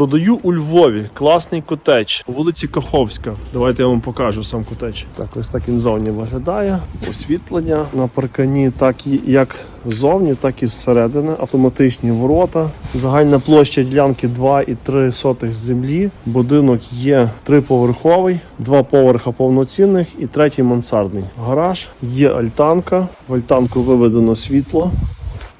Продаю у Львові класний котеч у вулиці Каховська. Давайте я вам покажу сам котеч. Так, ось так він зовні виглядає. Освітлення на паркані, так як ззовні, так і зсередини. Автоматичні ворота. Загальна площа ділянки 2,3 сотих землі. Будинок є триповерховий, два поверха повноцінних і третій мансардний. Гараж, є альтанка. В альтанку виведено світло.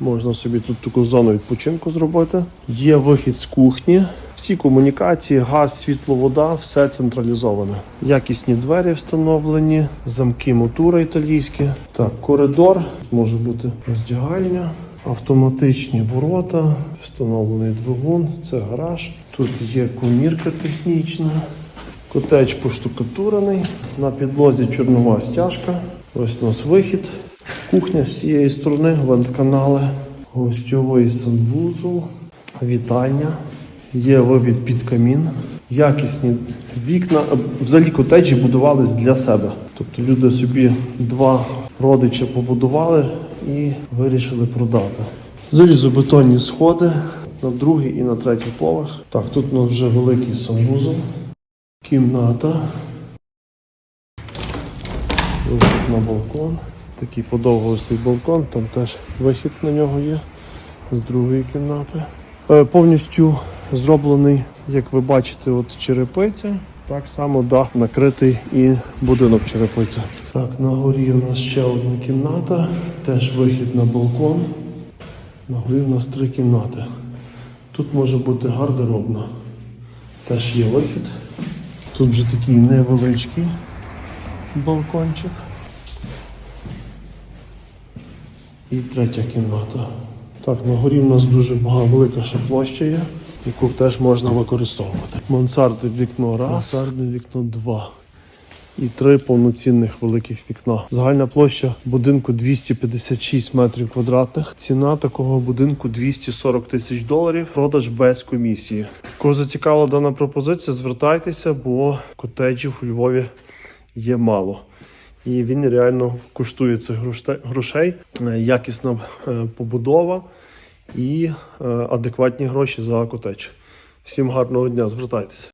Можна собі тут таку зону відпочинку зробити. Є вихід з кухні. Всі комунікації, газ, світло, вода, все централізоване. Якісні двері встановлені, замки мотура італійські. Так, коридор, може бути роздягальня, автоматичні ворота, встановлений двигун, це гараж. Тут є комірка технічна. Котеч поштукатурений. На підлозі чорнова стяжка. Ось у нас вихід. Кухня з цієї сторони, вентканали, гостьовий санвузол, вітальня. Є вивід під камін. Якісні вікна. Взагалі котеджі будувались для себе. Тобто люди собі два родичі побудували і вирішили продати. Залізобетонні сходи на другий і на третій поверх. Так, тут у нас вже великий санвузол. Кімната. Вихід на балкон. Такий подовгостий балкон, там теж вихід на нього є з другої кімнати. Е, повністю зроблений, як ви бачите, от черепиця. Так само дах накритий і будинок черепиця. Так, на горі у нас ще одна кімната, теж вихід на балкон. На горі у нас три кімнати. Тут може бути гардеробна. Теж є вихід. Тут вже такий невеличкий балкончик. І третя кімната. Так, на горі в нас дуже велика ще площа є, яку теж можна використовувати. Мансардне вікно раз, мансардне вікно два. І три повноцінних великих вікна. Загальна площа будинку 256 метрів квадратних. Ціна такого будинку 240 тисяч доларів. Продаж без комісії. Кого зацікавила дана пропозиція, звертайтеся, бо котеджів у Львові є мало. І він реально коштує цих грошей, Е, якісна е, побудова і е, адекватні гроші за котеч. Всім гарного дня, звертайтеся.